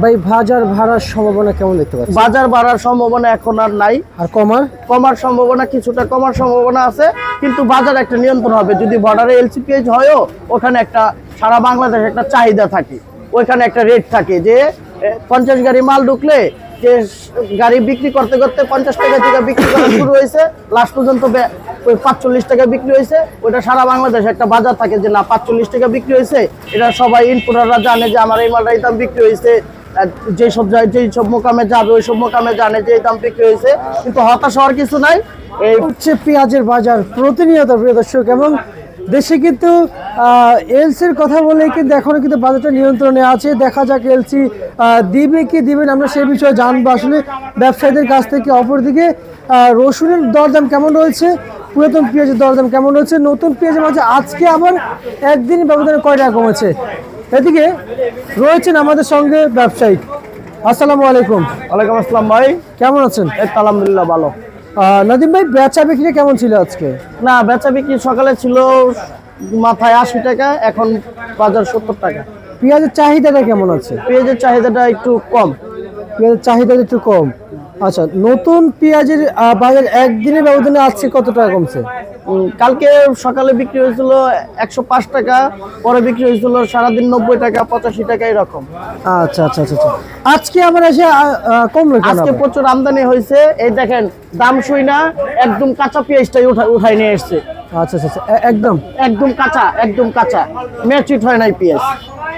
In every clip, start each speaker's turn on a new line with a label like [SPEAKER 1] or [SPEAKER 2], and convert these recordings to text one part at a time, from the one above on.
[SPEAKER 1] ভাই বাজার ভাড়ার সম্ভাবনা কেমন দেখতে পাচ্ছেন?
[SPEAKER 2] বাজার বাড়ার সম্ভাবনা এখন আর নাই।
[SPEAKER 1] আর কমার?
[SPEAKER 2] কমার সম্ভাবনা কিছুটা কমার সম্ভাবনা আছে কিন্তু বাজার একটা নিয়ন্ত্রণ হবে। যদি বর্ডারে এলসিপিএইচ হয়ও ওখানে একটা সারা বাংলাদেশ একটা চাহিদা থাকে। ওইখানে একটা রেট থাকে যে পঞ্চাশ গাড়ি মাল ঢুকলে যে গাড়ি বিক্রি করতে করতে পঞ্চাশ টাকা থেকে বিক্রি করা শুরু হয়েছে লাস্ট পর্যন্ত ওই পাঁচচল্লিশ টাকা বিক্রি হয়েছে। ওইটা সারা বাংলাদেশে একটা বাজার থাকে যে না পাঁচচল্লিশ টাকা বিক্রি হয়েছে। এটা সবাই ইনপুটাররা জানে যে আমার এই মালটা এই দাম বিক্রি হয়েছে। যেসব জায়- যেই সব মোকামে যাবে, ওই সব মোকামে জানে যে দাম বিক্রি হয়েছে। কিন্তু হতাশ হওয়ার কিছু নাই। এই
[SPEAKER 1] হচ্ছে পেঁয়াজের বাজার প্রতিনিয়ত, প্রিয় দর্শক, এবং দেশে কিন্তু এলসির কথা বলে কিন্তু এখনও কিন্তু বাজারটা নিয়ন্ত্রণে আছে। দেখা যাক এলসি দিবে কি দিবেন আমরা সেই বিষয়ে জানব। আসলে ব্যবসায়ীদের কাছ থেকে অপরদিকে রসুনের দরদাম কেমন রয়েছে? পুরাতন পেঁয়াজের দরদাম কেমন রয়েছে? নতুন পেঁয়াজের মাঝে আজকে আবার একদিন ব্যবধানে কয় কমেছে? এদিকে রয়েছেন আমাদের সঙ্গে ব্যবসায়ী। আসসালামু আলাইকুম।
[SPEAKER 2] ওয়ালাইকুম আসসালাম ভাই।
[SPEAKER 1] কেমন আছেন?
[SPEAKER 2] এই তো আলহামদুলিল্লাহ ভালো।
[SPEAKER 1] নাদিম ভাই বেচা বিক্রি কেমন ছিল আজকে?
[SPEAKER 2] না বেচা বিক্রি সকালে ছিল মাথায় আশি টাকা এখন বাজার সত্তর টাকা।
[SPEAKER 1] পেঁয়াজের চাহিদাটা কেমন আছে?
[SPEAKER 2] পেঁয়াজের চাহিদাটা একটু কম।
[SPEAKER 1] পেঁয়াজের চাহিদা একটু কম। আচ্ছা নতুন পেঁয়াজের বাজার একদিনের ব্যবধানে আজকে কত টাকা কমছে?
[SPEAKER 2] কালকে সকালে বিক্রি হয়েছিল একশো পাঁচ টাকা পরে বিক্রি হয়েছিল সারাদিন নব্বই টাকা পঁচাশি টাকা এরকম।
[SPEAKER 1] আচ্ছা আচ্ছা আচ্ছা আচ্ছা। আজকে আবার এসে কমলো
[SPEAKER 2] আজকে প্রচুর আমদানি হয়েছে। এই দেখেন দাম শুই না একদম কাঁচা পেঁয়াজটাই উঠা উঠাই নিয়ে এসছে।
[SPEAKER 1] আচ্ছা আচ্ছা আচ্ছা, একদম?
[SPEAKER 2] একদম কাঁচা একদম কাঁচা। ম্যাচিট হয় নাই পেঁয়াজ।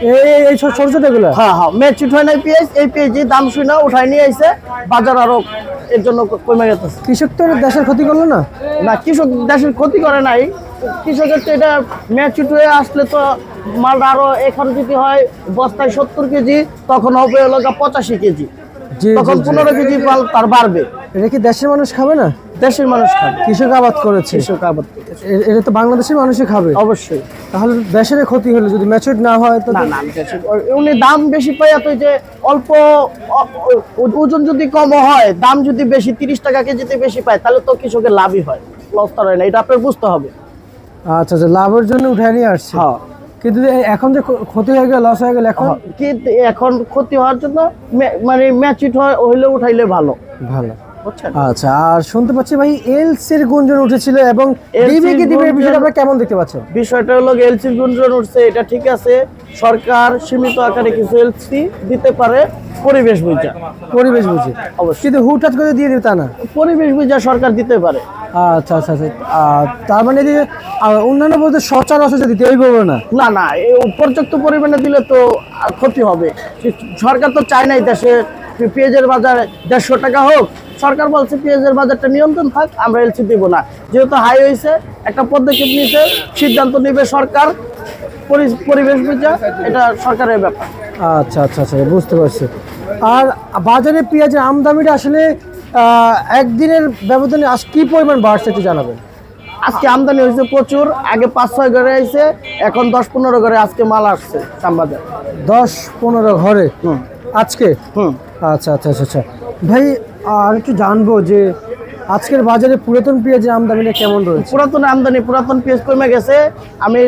[SPEAKER 1] এই এই- ছোট ছোট
[SPEAKER 2] হ্যাঁ হ্যাঁ ম্যাচিট হয় নাই পেঁয়াজ এই পেঁয়াজি দাম শুই না উঠাই নিয়ে আইছে বাজার আরও এর জন্য কমে গেছে
[SPEAKER 1] কৃষক তো দেশের ক্ষতি করল না?
[SPEAKER 2] না কৃষক দেশের ক্ষতি করে নাই। কৃষকের তো এটা ম্যাচুট হয়ে আসলে তো মালটা আরও এখন যদি হয় বস্তায় সত্তর কেজি তখন হবে গা পঁচাশি কেজি। তখন পনেরো কেজি মাল তার বাড়বে।
[SPEAKER 1] এটা কি দেশের মানুষ খাবে না?
[SPEAKER 2] দেশের মানুষ খাবে।
[SPEAKER 1] কৃষক আবাদ করেছে।
[SPEAKER 2] কৃষক আবাদ।
[SPEAKER 1] এটা তো বাংলাদেশের মানুষই খাবে।
[SPEAKER 2] অবশ্যই।
[SPEAKER 1] তাহলে দেশের ক্ষতি হলে যদি ম্যাচুর না হয় তো
[SPEAKER 2] না না উনি দাম বেশি পাই এত যে অল্প ওজন যদি কম হয় দাম যদি বেশি তিরিশ টাকা কেজিতে বেশি পায় তাহলে তো কৃষকের লাভই হয়। লস তো হয় না। এটা আপনার বুঝতে হবে।
[SPEAKER 1] আচ্ছা আচ্ছা লাভের জন্য উঠে নিয়ে আসছে।
[SPEAKER 2] হ্যাঁ।
[SPEAKER 1] কিন্তু এখন যে ক্ষতি হয়ে গেল লস হয়ে গেল এখন?
[SPEAKER 2] কি এখন ক্ষতি হওয়ার জন্য মানে ম্যাচিট হইলে উঠাইলে ভালো।
[SPEAKER 1] ভালো।
[SPEAKER 2] বুঝছেন?
[SPEAKER 1] আচ্ছা আর শুনতে পাচ্ছি ভাই এলসির গুঞ্জন উঠেছিল এবং
[SPEAKER 2] LC
[SPEAKER 1] দিবে কি দিবে এই
[SPEAKER 2] গুঞ্জন-
[SPEAKER 1] বিষয়টা আপনারা কেমন দেখতে পাচ্ছেন?
[SPEAKER 2] বিষয়টা হলো এলসি গুঞ্জন উঠছে এটা ঠিক আছে। সরকার সীমিত আকারে কিছু এলসি দিতে পারে পরিবেশ বুঝা।
[SPEAKER 1] পরিবেশ বুঝে।
[SPEAKER 2] অবশ্যই।
[SPEAKER 1] কিন্তু হুটহাট করে দিয়ে দিবে তা না?
[SPEAKER 2] পরিবেশ বুঝা সরকার দিতে পারে।
[SPEAKER 1] আচ্ছা আচ্ছা আচ্ছা। তার মানে যে অন্যান্য বলতে সচরাচর দিতে এইভাবে না?
[SPEAKER 2] না না এ পর্যাপ্ত পরিমাণে দিলে তো ক্ষতি হবে। সরকার তো চায় নাই দেশে পেঁয়াজের বাজার দেড়শো টাকা হোক সরকার বলছে পেঁয়াজের বাজারটা নিয়ন্ত্রণ থাক আমরা এলসি দিব না। যেহেতু হাই হয়েছে একটা পদক্ষেপ নিতে সিদ্ধান্ত নেবে সরকার পরি- পরিবেশ বুঝা এটা সরকারের ব্যাপার।
[SPEAKER 1] আচ্ছা আচ্ছা আচ্ছা বুঝতে পারছি। আর বাজারে পেঁয়াজের আমদামিটা আসলে একদিনের ব্যবধানে আজ কি পরিমাণ বাড়ছে একটু জানাবেন?
[SPEAKER 2] আজকে আমদানি হয়েছে প্রচুর আগে পাঁচ ছয় ঘরে আইছে এখন দশ পনেরো ঘরে আজকে মাল আসছে শ্যামবাজার
[SPEAKER 1] দশ পনেরো ঘরে? আজকে?
[SPEAKER 2] হুম।
[SPEAKER 1] আচ্ছা আচ্ছা আচ্ছা আচ্ছা। ভাই আর একটু জানব যে আজকের বাজারে পুরাতন পেঁয়াজের আমদামিটা কেমন রয়েছে?
[SPEAKER 2] পুরাতন আমদানি পুরাতন পেঁয়াজ কমে গেছে। আমি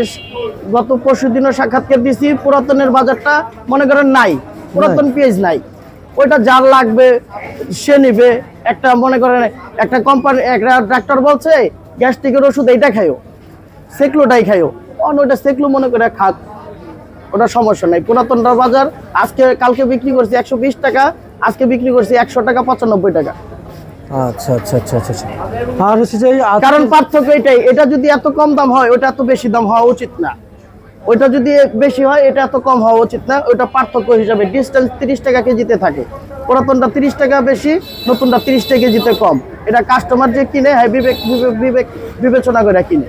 [SPEAKER 2] গত পরশু দিনও সাক্ষাৎকার দিছি পুরাতনের বাজারটা মনে করেন নাই পুরাতন পেঁয়াজ নাই। ওইটা যার লাগবে সে নিবে। একটা মনে করেন একটা কোম্পানি একটা ডাক্তার বলছে গ্যাস্ট্রিকের ওষুধ এইটা খাইও সেকলোটাই খাইও। অন্য ওইটা সেকলো মনে করে খাক। ওটা সমস্যা নাই। পুরাতনটার বাজার আজকে কালকে বিক্রি করছি একশো টাকা আজকে বিক্রি করছি একশো টাকা পঁচানব্বই টাকা।
[SPEAKER 1] আচ্ছা আচ্ছা আচ্ছা আচ্ছা আচ্ছা। আর হচ্ছে যে
[SPEAKER 2] কারণ পার্থক্য এটাই এটা যদি এত কম দাম হয় ওটা এত বেশি দাম হওয়া উচিত না। ওইটা যদি বেশি হয় এটা এত কম হওয়া উচিত না ওইটা পার্থক্য হিসাবে ডিস্টেন্স তিরিশ টাকা কেজিতে থাকে। পুরাতনটা তিরিশ টাকা বেশি নতুনটা তিরিশ টাকা কেজিতে কম। এটা কাস্টমার যে কিনে হ্যাঁ বিবেক বিবেক- বিবেচনা করে কিনে।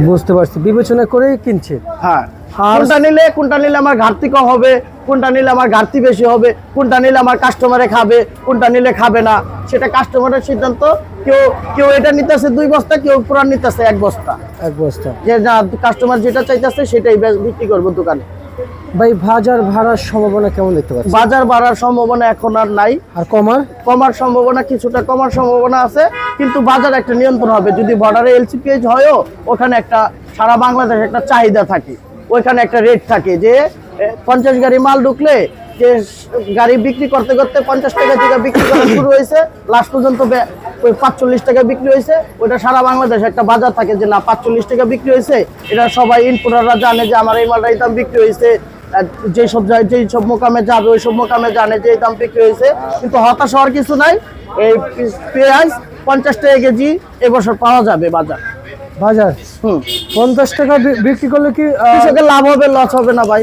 [SPEAKER 1] বুঝতে পারছি। বিবেচনা করেই কিনছে।
[SPEAKER 2] হ্যাঁ। কোনটা নিলে কোনটা নিলে আমার ঘাটতি কম হবে কোনটা নিলে আমার ঘাটতি বেশি হবে কোনটা নিলে আমার কাস্টমারে খাবে কোনটা নিলে খাবে না সেটা কাস্টমারের সিদ্ধান্ত। কেউ কেউ এটা নিতেছে দুই বস্তা কেউ পুরান নিতেছে এক বস্তা।
[SPEAKER 1] এক বস্তা।
[SPEAKER 2] যে না কাস্টমার যেটা চাইতেছে সেটাই বিক্রি করব দোকানে।
[SPEAKER 1] ভাই বাজার ভাড়ার সম্ভাবনা কেমন দেখতে পাচ্ছি
[SPEAKER 2] বাজার বাড়ার সম্ভাবনা এখন আর নাই।
[SPEAKER 1] আর কমার?
[SPEAKER 2] কমার সম্ভাবনা কিছুটা কমার সম্ভাবনা আছে কিন্তু বাজার একটা নিয়ন্ত্রণ হবে। যদি বর্ডারে এলসিপিএইচ হয়ও ওখানে একটা সারা বাংলাদেশ একটা চাহিদা থাকে। ওইখানে একটা রেট থাকে যে পঞ্চাশ গাড়ি মাল ঢুকলে যে গাড়ি বিক্রি করতে করতে পঞ্চাশ টাকা থেকে বিক্রি করা শুরু হয়েছে। লাস্ট পর্যন্ত ওই পাঁচচল্লিশ টাকা বিক্রি হয়েছে। ওইটা সারা বাংলাদেশে একটা বাজার থাকে যে, না, পাঁচচল্লিশ টাকা বিক্রি হয়েছে। এটা সবাই ইনপুটাররা জানে যে, আমার এই মালটা এই দাম বিক্রি হয়েছে। যেসব যেই সব মোকামে যাবে, ওই সব মোকামে জানে যে, এই দাম বিক্রি হয়েছে। কিন্তু হতাশ হওয়ার কিছু নাই। এই পেঁয়াজ পঞ্চাশ টাকা কেজি এবছর পাওয়া যাবে বাজার।
[SPEAKER 1] বাজার?
[SPEAKER 2] হুম।
[SPEAKER 1] পঞ্চাশ টাকা বিক্রি করলে কি
[SPEAKER 2] কৃষকের লাভ হবে লস হবে না ভাই।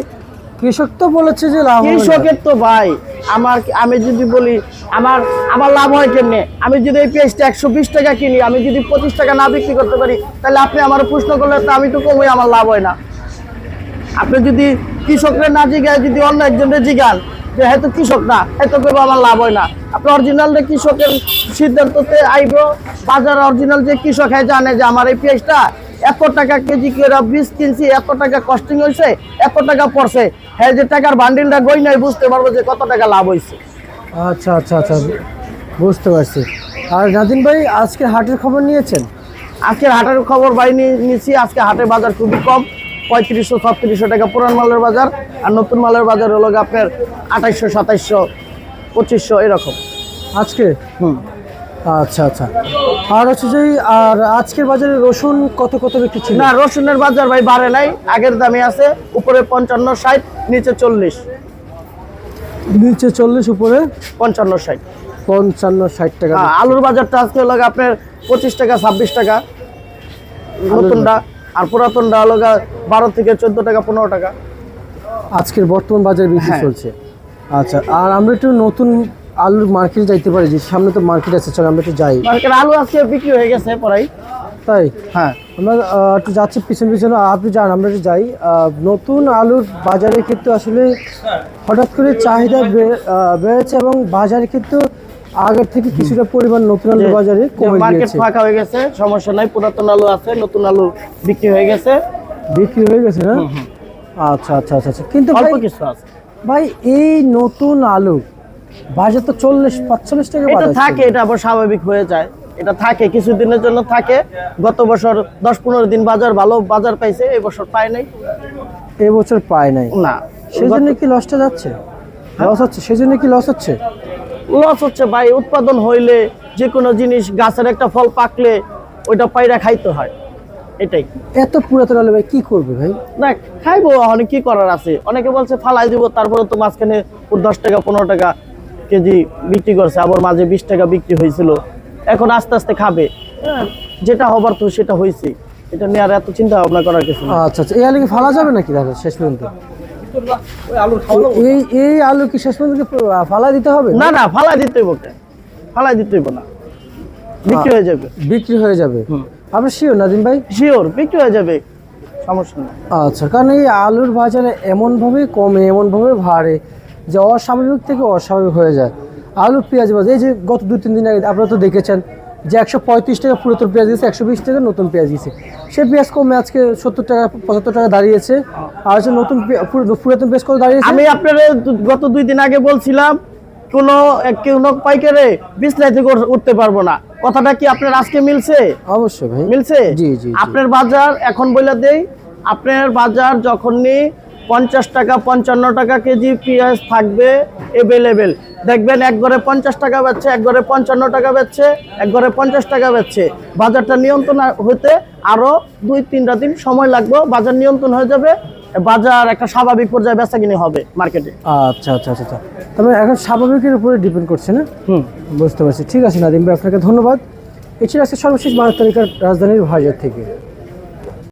[SPEAKER 1] কৃষক তো বলেছে যে লাভ।
[SPEAKER 2] কৃষকের তো ভাই আমার আমি যদি বলি আমার আমার লাভ হয় কেমনে? আমি যদি এই পেঁয়াজটা একশো বিশ টাকা কিনি আমি যদি পঁচিশ টাকা না বিক্রি করতে পারি তাহলে আপনি আমার প্রশ্ন করলে তো আমি তো কমই আমার লাভ হয় না। আপনি যদি কৃষকরা না জিগায় যদি অন্য একজনের জিগান যে হয়তো কৃষক না হয়তো কেউ আমার লাভ হয় না। আপনি অরিজিনাল যে কৃষকের সিদ্ধান্ততে আইব বাজার অরিজিনাল যে কৃষক হ্যাঁ জানে যে আমার এই পেঁয়াজটা এত টাকা কেজি করে বীজ কিনছি এত টাকা কস্টিং হয়েছে এত টাকা পড়ছে। হ্যাঁ যে টাকার বান্ডিলটা গই নাই বুঝতে পারব যে কত টাকা লাভ হয়েছে
[SPEAKER 1] আচ্ছা আচ্ছা আচ্ছা বুঝতে পারছি। আর নাদিন ভাই আজকে হাটের খবর নিয়েছেন?
[SPEAKER 2] আজকের হাটের খবর বাইনি নিছি আজকে হাটের বাজার খুবই কম। পঁয়ত্রিশশো ছত্রিশশো টাকা পুরান মালের বাজার। আর নতুন মালের বাজার হলো আপনার আঠাইশশো সাতাইশশো পঁচিশশো এরকম।
[SPEAKER 1] আজকে?
[SPEAKER 2] হুম।
[SPEAKER 1] আচ্ছা আচ্ছা। আর হচ্ছে যে আর আজকের বাজারে রসুন কত কত বিক্রি ছিল?
[SPEAKER 2] না রসুনের বাজার ভাই বাড়ে নাই। আগের দামে আছে উপরে পঞ্চান্ন ষাট নিচে চল্লিশ।
[SPEAKER 1] নিচে চল্লিশ উপরে?
[SPEAKER 2] পঞ্চান্ন ষাট।
[SPEAKER 1] পঞ্চান্ন ষাট টাকা।
[SPEAKER 2] হ্যাঁ, আলুর বাজারটা আজকে হলো গিয়ে আপনার পঁচিশ টাকা ছাব্বিশ টাকা। নতুনটা। আর পুরাতনটা হলো বারো থেকে চোদ্দ টাকা পনেরো টাকা।
[SPEAKER 1] আজকের বর্তমান বাজারে বিক্রি
[SPEAKER 2] হ্যাঁ।
[SPEAKER 1] চলছে। আচ্ছা আর আমরা একটু নতুন আলুর মার্কেটে যাইতে পারি যে সামনে তো মার্কেট আছে চল আমরা একটু যাই।
[SPEAKER 2] মার্কেট আলু আজকে বিক্রি হয়ে গেছে পরাই
[SPEAKER 1] তাই?
[SPEAKER 2] হ্যাঁ।
[SPEAKER 1] আমরা একটু যাচ্ছি পিছন পিছনে। আপনি যান আমরা একটু যাই। নতুন আলুর বাজারের কিন্তু আসলে হঠাৎ করে চাহিদা বেড়েছে এবং বাজারে কিন্তু আগের থেকে কিছুটা পরিমাণ নতুন আলু বাজারে কমে
[SPEAKER 2] মার্কেট ফাঁকা হয়ে গেছে সমস্যা নাই পুরাতন আলু আছে নতুন আলু বিক্রি হয়ে গেছে।
[SPEAKER 1] বিক্রি হয়ে গেছে না? আচ্ছা আচ্ছা আচ্ছা আচ্ছা। কিন্তু
[SPEAKER 2] অল্প
[SPEAKER 1] ভাই-
[SPEAKER 2] কিছু আছে।
[SPEAKER 1] ভাই এই নতুন আলু বাজার তো চল্লিশ পাঁচচল্লিশ টাকা
[SPEAKER 2] এটা থাকে এটা আবার স্বাভাবিক হয়ে যায়। এটা থাকে কিছুদিনের জন্য থাকে। গত বছর দশ পনেরো দিন বাজার ভালো বাজার পাইছে এই বছর পায় নাই।
[SPEAKER 1] এবছর পায় নাই।
[SPEAKER 2] না
[SPEAKER 1] সেজন্য কি লসটা যাচ্ছে? লস হচ্ছে সেজন্য কি লস হচ্ছে?
[SPEAKER 2] লস হচ্ছে ভাই উৎপাদন হইলে যে কোনো জিনিস গাছের একটা ফল পাকলে ওইটা পায়রা খাইতে হয়। এটাই।
[SPEAKER 1] এত পুরাতন আলু ভাই কি করবে ভাই?
[SPEAKER 2] না খাইবো অনেক কি করার আছে? অনেকে বলছে ফালাই দিব তারপরে তো মাঝখানে দশ টাকা পনেরো টাকা কেজি বিক্রি করছে আবার মাঝে বিশ টাকা বিক্রি হয়েছিল। এখন আস্তে আস্তে খাবে। হ্যাঁ, যেটা হবার তো সেটা হয়েছে। এটা নিয়ে আর এত চিন্তা ভাবনা করার কিছু
[SPEAKER 1] আচ্ছা আচ্ছা এই আলু ফালা যাবে নাকি দাদা শেষ পর্যন্ত? এই এই আলু কি শেষ পর্যন্ত ফালা দিতে হবে?
[SPEAKER 2] না না ফালাই দিতে হইব কে? ফালাই দিতে হইব না। বিক্রি হয়ে যাবে।
[SPEAKER 1] বিক্রি হয়ে যাবে। আপনি শিওর নাদিম ভাই?
[SPEAKER 2] শিওর বিক্রি হয়ে যাবে। সমস্যা নেই।
[SPEAKER 1] আচ্ছা কারণ এই আলুর বাজারে এমনভাবে কমে এমনভাবে ভাড়ে যে অস্বাভাবিক থেকে অস্বাভাবিক হয়ে যায়। আলু পেঁয়াজ বাজার এই যে গত দু তিন দিন আগে আপনারা তো দেখেছেন যে একশো পঁয়ত্রিশ টাকা পুরাতন পেঁয়াজ দিয়েছে একশো বিশ টাকা নতুন পেঁয়াজ দিয়েছে। সে পেঁয়াজ কমে আজকে সত্তর টাকা পঁচাত্তর টাকা দাঁড়িয়েছে। আর হচ্ছে নতুন পুরাতন পেঁয়াজ কত দাঁড়িয়েছে?
[SPEAKER 2] আমি আপনার গত দুই দিন আগে বলছিলাম কোন কোন পাইকারে বিছলাই থেকে উঠ- উঠতে পারব না। কথাটা কি আপনার আজকে মিলছে?
[SPEAKER 1] অবশ্যই ভাই।
[SPEAKER 2] মিলছে?
[SPEAKER 1] জি, জি।
[SPEAKER 2] আপনার বাজার এখন বলে দেই আপনার বাজার যখনই পঞ্চাশ টাকা পঞ্চান্ন টাকা কেজি পেঁয়াজ থাকবে এভেলেবেল দেখবেন এক ঘরে পঞ্চাশ টাকা বেচছে এক ঘরে পঞ্চান্ন টাকা বেচছে এক ঘরে পঞ্চাশ টাকা বেচছে। বাজারটা নিয়ন্ত্রণ হতে আরও দুই তিনটা দিন সময় লাগবে বাজার নিয়ন্ত্রণ হয়ে যাবে বাজার একটা স্বাভাবিক পর্যায়ে বেচা কিনে হবে মার্কেটে।
[SPEAKER 1] আচ্ছা আচ্ছা আচ্ছা আচ্ছা। তবে এখন স্বাভাবিকের উপরে ডিপেন্ড করছে না?
[SPEAKER 2] হুম।
[SPEAKER 1] বুঝতে পারছি। ঠিক আছে নাদিম ভাই আপনাকে ধন্যবাদ। এছাড়া আজকে সর্বশেষ বারো তারিখের রাজধানীর বাজার থেকে।